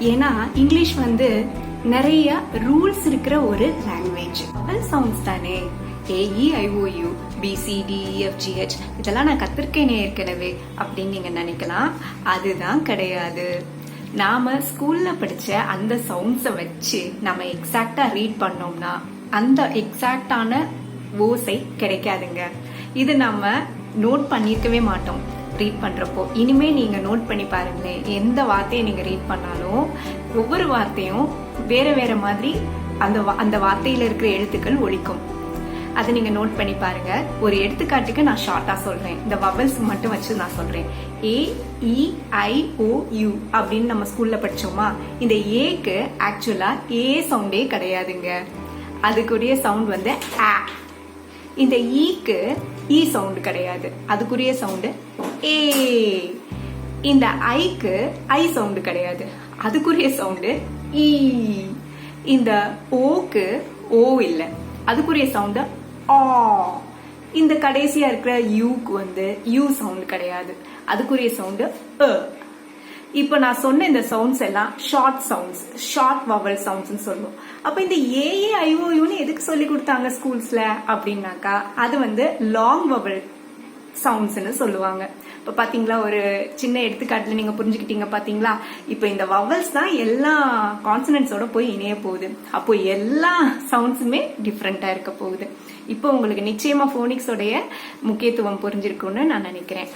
ஏன்னா இங்கிலீஷ் வந்து நிறைய ரூல்ஸ் இருக்கிற ஒரு லாங்குவேஜ் வவல் சவுண்ட்ஸ் தானே. E, ஏஇ பிசிடிஇஎஃப்ஜிஹெச் இதெல்லாம் நான் கத்திருக்கேனே ஏற்கனவே அப்படின்னு நீங்க நினைக்கலாம். அதுதான் கிடையாது. நாம ஸ்கூல்ல படிச்ச அந்த சவுண்ட்ஸை வச்சு நம்ம எக்ஸாக்டா ரீட் பண்ணோம்னா அந்த எக்ஸாக்டான ஓசை கிடைக்காதுங்க. இது நம்ம நோட் பண்ணியிருக்கவே மாட்டோம். ரீட் பண்ணுறப்போ இனிமேல் நீங்கள் நோட் பண்ணி பாருங்களேன் எந்த வார்த்தையை நீங்கள் ரீட் பண்ணாலும் ஒவ்வொரு வார்த்தையும் வேறு வேறு மாதிரி அந்த அந்த வார்த்தையில் இருக்கிற எழுத்துக்கள் ஒழிக்கும் அதை நீங்கள் நோட் பண்ணி பாருங்க. ஒரு எடுத்துக்காட்டுக்கு நான் ஷார்ட்டாக சொல்கிறேன் இந்த வவல்ஸ் மட்டும் வச்சு நான் சொல்கிறேன் ஏ இ e, ஐ ஓ யூ அப்படின்னு நம்ம ஸ்கூலில் படிச்சோமா? இந்த ஏக்கு ஆக்சுவலாக ஏ சவுண்டே கிடையாதுங்க. அதுக்குரிய சவுண்ட் வந்து ஆ இந்த ஈக்கு ஈ சவுண்ட் கிடையாது. அதுக்குரிய சவுண்டு ஏ. இந்த ஐக்கு ஐ சவுண்டு கிடையாது. அதுக்குரிய சவுண்டு ஈ. இந்த ஓக்கு ஓ இல்லை. அதுக்குரிய சவுண்டு ஆ. இந்த கடைசியா இருக்கிற யூக்கு வந்து யூ சவுண்ட் கிடையாது. அதுக்குரிய சவுண்டு இப்போ நான் சொன்ன இந்த சவுண்ட்ஸ் எல்லாம் ஷார்ட் சவுண்ட்ஸ் ஷார்ட் வவல் சவுண்ட்ஸ்னு சொல்லுவோம். அப்போ இந்த ஏஏ ஐஓயூன்னு எதுக்கு சொல்லி கொடுத்தாங்க ஸ்கூல்ஸ்ல அப்படின்னாக்கா அது வந்து லாங் வவல் சவுண்ட்ஸ்னு சொல்லுவாங்க. இப்போ பாத்தீங்களா ஒரு சின்ன எடுத்துக்காட்டுல நீங்க புரிஞ்சுக்கிட்டீங்க பாத்தீங்களா? இப்போ இந்த வவல்ஸ் தான் எல்லா கான்சனன்ட்ஸோட போய் இணைய போகுது. அப்போ எல்லா சவுண்ட்ஸுமே டிஃப்ரெண்டா இருக்க போகுது. இப்போ உங்களுக்கு நிச்சயமா போனிக்ஸோடைய முக்கியத்துவம் புரிஞ்சிருக்கும்னு நான் நினைக்கிறேன்.